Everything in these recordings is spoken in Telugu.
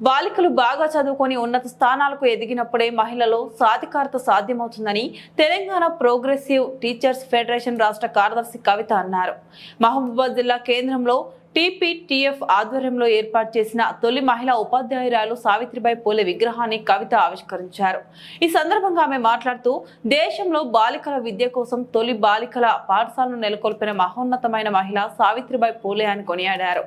బాలికలు బాగా చదువుకొని ఉన్నత స్థానాలకు ఎదిగినప్పుడే మహిళలు సాధికారత సాధ్యమవుతుందని తెలంగాణ ప్రోగ్రెసివ్ టీచర్స్ ఫెడరేషన్ రాష్ట్ర కార్యదర్శి కవిత అన్నారు. మహబూబాద్ జిల్లా కేంద్రంలో టీపీటీఎఫ్ ఆధ్వర్యంలో ఏర్పాటు చేసిన తొలి మహిళా ఉపాధ్యాయురాలు సావిత్రిబాయి పూలే విగ్రహాన్ని కవిత ఆవిష్కరించారు. ఈ సందర్భంగా ఆమె మాట్లాడుతూ దేశంలో బాలికల విద్య కోసం తొలి బాలికల పాఠశాలను నెలకొల్పిన మహోన్నతమైన మహిళ సావిత్రిబాయి పూలే అని కొనియాడారు.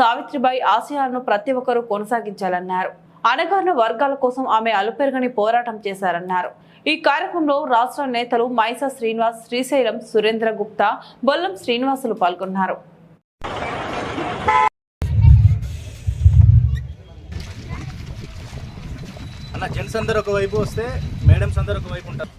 సావిత్రిబాయి ఆశయాలను ప్రతి ఒక్కరూ కొనసాగించాలన్నారు. అణగారిన వర్గాల కోసం ఆమె అలుపెరగని పోరాటం చేశారన్నారు. ఈ కార్యక్రమంలో రాష్ట్ర నేతలు మైసా శ్రీనివాస్ శ్రీశైలం సురేంద్ర గుప్తా బొల్లం శ్రీనివాసులు పాల్గొన్నారు. అన్న జెంట్స్ అందరు ఒక వైపు వస్తే మేడమ్స్ అందరు ఒకవైపు ఉంటారు.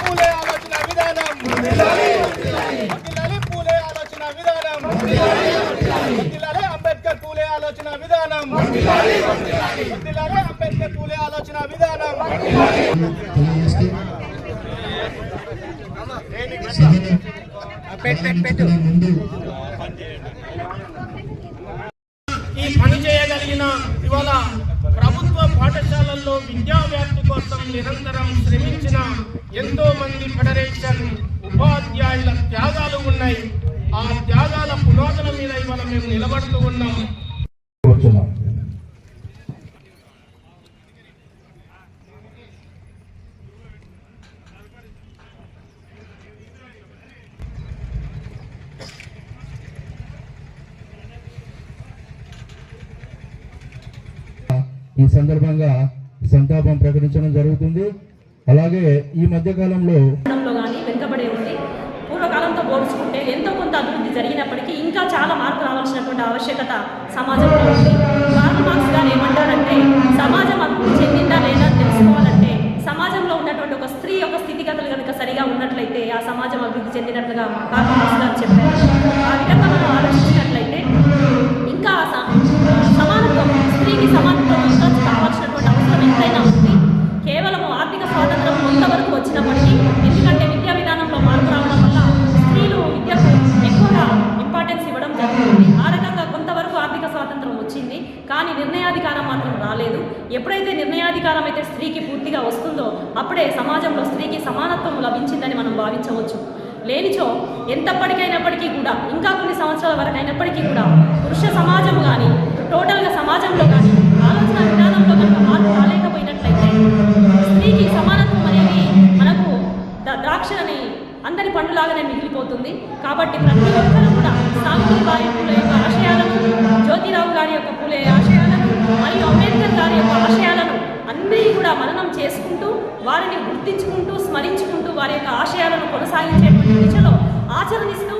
విధానం ఆలోచన విధానం అంబేద్కర్ పూలే ఆలోచన విధానం వర్ధిల్లాలి అంబేద్కర్ పూలే ఆలోచన విధానం ఈ పని చేయగలిగిన ఇవాళ ప్రభుత్వ పాఠశాలల్లో విద్యా వ్యాప్తి కోసం నిరంతరం శ్రమించిన ఎంతో మంది ఫెడరేషన్ ఉపాధ్యాయుల త్యాగాలు ఉన్నాయి. ఆ త్యాగాల పునాదుల మీద ఇవాళ మేము నిలబడుతూ ఉన్నాం. ఈ సందర్భంగా సంతాపం ప్రకటించడం జరుగుతుంది. అలాగే ఈ మధ్య కాలంలో వెనుకబడే ఉంది పూర్వకాలంతో పోల్చుకుంటే ఎంతో కొంత అభివృద్ధి జరిగినప్పటికీ ఇంకా చాలా మార్పు రావాల్సినటువంటి ఆవశ్యకత సమాజంలో ఉంది. కార్ల్ మార్క్స్ గారు ఏమంటారంటే సమాజం అభివృద్ధి చెందిందా లేదా అని తెలుసుకోవాలంటే సమాజంలో ఉన్నటువంటి ఒక స్త్రీ యొక్క స్థితిగతులు కనుక సరిగా ఉన్నట్లయితే ఆ సమాజం అభివృద్ధి చెందినట్లుగా కార్ల్ మార్క్స్ గారు చెప్పారు. వచ్చినప్పటికీ ఎందుకంటే విద్యా విధానంలో మార్పు రావడం వల్ల స్త్రీలు విద్యకు ఎక్కువగా ఇంపార్టెన్స్ ఇవ్వడం జరుగుతుంది. ఆ రకంగా కొంతవరకు ఆర్థిక స్వాతంత్రం వచ్చింది కానీ నిర్ణయాధికారం మాత్రం రాలేదు. ఎప్పుడైతే నిర్ణయాధికారం అయితే స్త్రీకి పూర్తిగా వస్తుందో అప్పుడే సమాజంలో స్త్రీకి సమానత్వం లభించిందని మనం భావించవచ్చు. లేనిచో ఎంతప్పటికైనప్పటికీ కూడా ఇంకా కొన్ని సంవత్సరాల వరకు అయినప్పటికీ కూడా పురుష సమాజం ద- అందరి పండులాగానే మిగిలిపోతుంది. కాబట్టి ప్రతి ఒక్కరూ కూడా సావిత్రిబాయి పూల యొక్క ఆశయాలను జ్యోతిరావు గారి యొక్క పూలే ఆశయాలను మరియు అంబేద్కర్ గారి యొక్క ఆశయాలను అందరినీ కూడా మననం చేసుకుంటూ వారిని గుర్తించుకుంటూ స్మరించుకుంటూ వారి యొక్క ఆశయాలను కొనసాగించేటువంటి దిశలో ఆచరణిస్తూ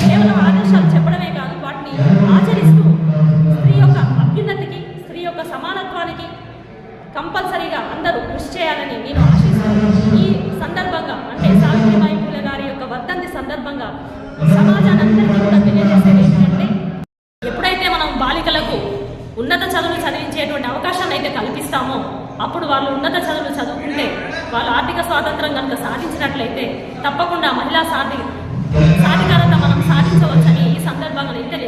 కేవలం ఆదేశాలు చెప్పడమే కాదు వాటిని ఆచరిస్తూ స్త్రీ యొక్క అభ్యున్నతికి స్త్రీ యొక్క సమానత్వానికి కంపల్సరీగా అందరూ కృషి చేయాలని నేను ఆశిస్తాను సందర్భంగా అంటే సావిత్రిబాయి పూలే గారి యొక్క వర్ధంతి సందర్భంగా సమాజానందరికీ కూడా తెలియజేసేది ఏంటంటే ఎప్పుడైతే మనం బాలికలకు ఉన్నత చదువులు చదివించేటువంటి అవకాశాన్ని అయితే కల్పిస్తామో అప్పుడు వాళ్ళు ఉన్నత చదువులు చదువుకుంటే వాళ్ళు ఆర్థిక స్వాతంత్రం కనుక సాధించినట్లయితే తప్పకుండా మహిళా సాధి సాధికారత మనం సాధించవచ్చని ఈ సందర్భంగా అయితే